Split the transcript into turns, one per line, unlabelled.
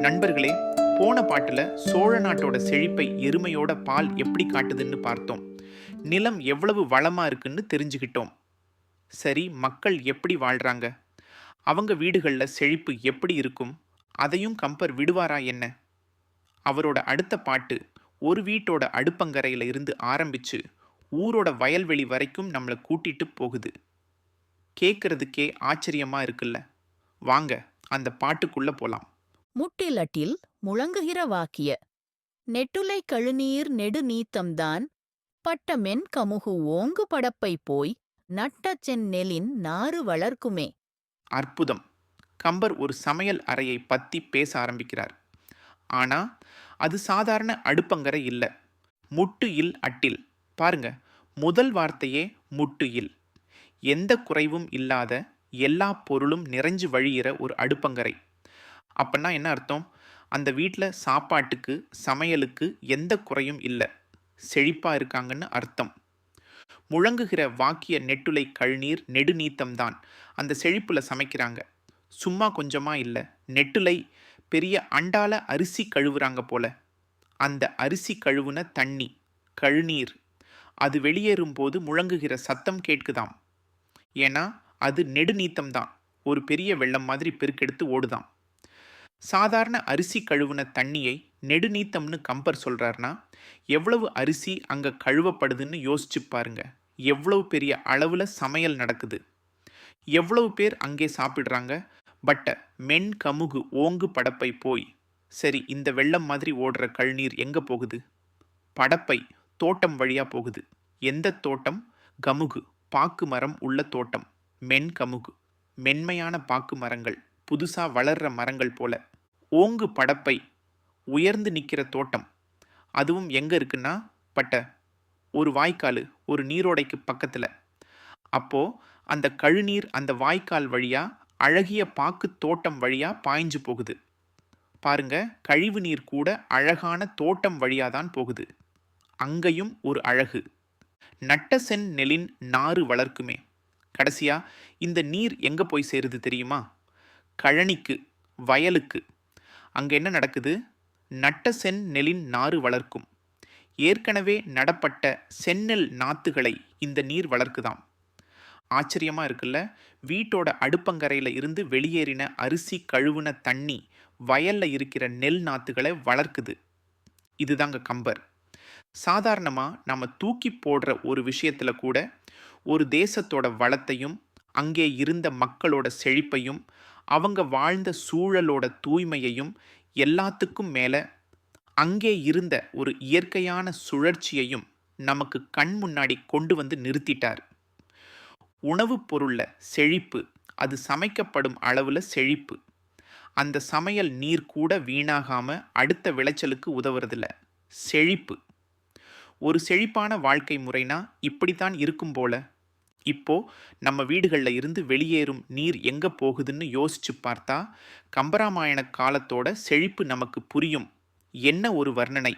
நண்பர்களே போன பாட்டில் சோழ நாட்டோட செழிப்பை எருமையோட பால் எப்படி காட்டுதுன்னு பார்த்தோம். நிலம் எவ்வளவு வளமாக இருக்குன்னு தெரிஞ்சுக்கிட்டோம் சரி மக்கள் எப்படி வாழ்கிறாங்க அவங்க வீடுகளில் செழிப்பு எப்படி இருக்கும்? அதையும் கம்பர் விடுவாரா என்ன? அவரோட அடுத்த பாட்டு ஒரு வீட்டோட அடுப்பங்கரையில் இருந்து ஆரம்பித்து ஊரோட வயல்வெளி வரைக்கும் நம்மளை கூட்டிட்டு போகுது. கேட்குறதுக்கே ஆச்சரியமாக இருக்குல்ல. வாங்க அந்த பாட்டுக்குள்ளே போகலாம்
முட்டிலட்டில் முழங்குகிற வாக்கிய நெட்டுலை கழுநீர் நெடுநீத்தம்தான் பட்டமென் கமுகு ஓங்கு படப்பை போய் நட்ட நெலின் நாறு வளர்க்குமே
அற்புதம். கம்பர் ஒரு சமையல் அறையை பத்தி பேச ஆரம்பிக்கிறார். ஆனா அது சாதாரண அடுப்பங்கரை இல்ல. முட்டு இல் அட்டில். பாருங்க முதல் வார்த்தையே முட்டு இல். எந்த குறைவும் இல்லாத எல்லா பொருளும் நிறைஞ்சு வழியிற ஒரு அடுப்பங்கரை. அப்படின்னா என்ன அர்த்தம்? அந்த வீட்டில் சாப்பாட்டுக்கு சமையலுக்கு எந்த குறையும் இல்லை. செழிப்பாக இருக்காங்கன்னு அர்த்தம். முழங்குகிற வாக்கிய நெட்டுலை கழுநீர் நெடுநீத்தம்தான் அந்த செழிப்பில் சமைக்கிறாங்க. சும்மா கொஞ்சமாக இல்லை. நெட்டுலை பெரிய அண்டால அரிசி கழுவுறாங்க போல. அந்த அரிசி கழுவுன தண்ணி கழுநீர் அது வெளியேறும் போது முழங்குகிற சத்தம் கேட்குதாம். ஏன்னா அது நெடுநீத்தம்தான் ஒரு பெரிய வெள்ளம் மாதிரி பெருக்கெடுத்து ஓடுதாம். சாதாரண அரிசி கழுவுன தண்ணியை நெடுநீத்தம்னு கம்பர் சொல்கிறாருன்னா எவ்வளவு அரிசி அங்கே கழுவப்படுதுன்னு யோசிச்சு பாருங்க. எவ்வளவு பெரிய அளவில் சமையல் நடக்குது. எவ்வளவு பேர் அங்கே சாப்பிடுறாங்க. பட்ட மென் கமுகு ஓங்கு படப்பை போய் சரி இந்த வெள்ளம் மாதிரி ஓடுற கழுநீர் எங்கே போகுது? படப்பை தோட்டம் வழியாக போகுது. எந்த தோட்டம்? கமுகு பாக்கு மரம் உள்ள தோட்டம். மென் கமுகு மென்மையான பாக்கு மரங்கள். புதுசாக வளர்ற மரங்கள் போல. ஓங்கு படப்பை உயர்ந்து நிற்கிற தோட்டம். அதுவும் எங்கே இருக்குன்னா பட்ட ஒரு வாய்க்கால் ஒரு நீரோடைக்கு பக்கத்தில். அப்போது அந்த கழுநீர் அந்த வாய்க்கால் வழியாக அழகிய பாக்கு தோட்டம் வழியாக பாய்ஞ்சு போகுது. பாருங்க கழிவு நீர் கூட அழகான தோட்டம் வழியாக தான் போகுது. அங்கேயும் ஒரு அழகு. நட்ட சென் நெலின் நாறு வளர்க்குமே. கடைசியாக இந்த நீர் எங்கே போய் சேருது தெரியுமா? கழனிக்கு வயலுக்கு. அங்கே என்ன நடக்குது? நட்ட சென் நெலின் நாறு வளர்க்கும். ஏற்கனவே நடப்பட்ட செந்நெல் நாத்துகளை இந்த நீர் வளர்க்குதாம். ஆச்சரியமாக இருக்குல்ல? வீட்டோட அடுப்பங்கரையில் இருந்து வெளியேறின அரிசி கழுவுன தண்ணி வயல்ல இருக்கிற நெல் நாத்துகளை வளர்க்குது. இதுதாங்க கம்பர். சாதாரணமாக நம்ம தூக்கி போடுற ஒரு விஷயத்தில் கூட ஒரு தேசத்தோட வளத்தையும் அங்கே இருந்த மக்களோட செழிப்பையும் அவங்க வாழ்ந்த சூழலோட தூய்மையையும் எல்லாத்துக்கும் மேலே அங்கே இருந்த ஒரு இயற்கையான சுழற்சியையும் நமக்கு கண் முன்னாடி கொண்டு வந்து நிறுத்திட்டார். உணவுப் பொருளில் செழிப்பு அது சமைக்கப்படும் அளவில் செழிப்பு. அந்த சமையல் நீர் கூட வீணாகாமல் அடுத்த விளைச்சலுக்கு உதவுறதில்ல. செழிப்பு. ஒரு செழிப்பான வாழ்க்கை முறைனா இப்படித்தான் இருக்கும் போல இப்போ நம்ம வீடுகளில் இருந்து வெளியேறும் நீர் எங்கே போகுதுன்னு யோசிச்சு பார்த்தா கம்பராமாயண காலத்தோட செழிப்பு நமக்கு புரியும். என்ன ஒரு வர்ணனை?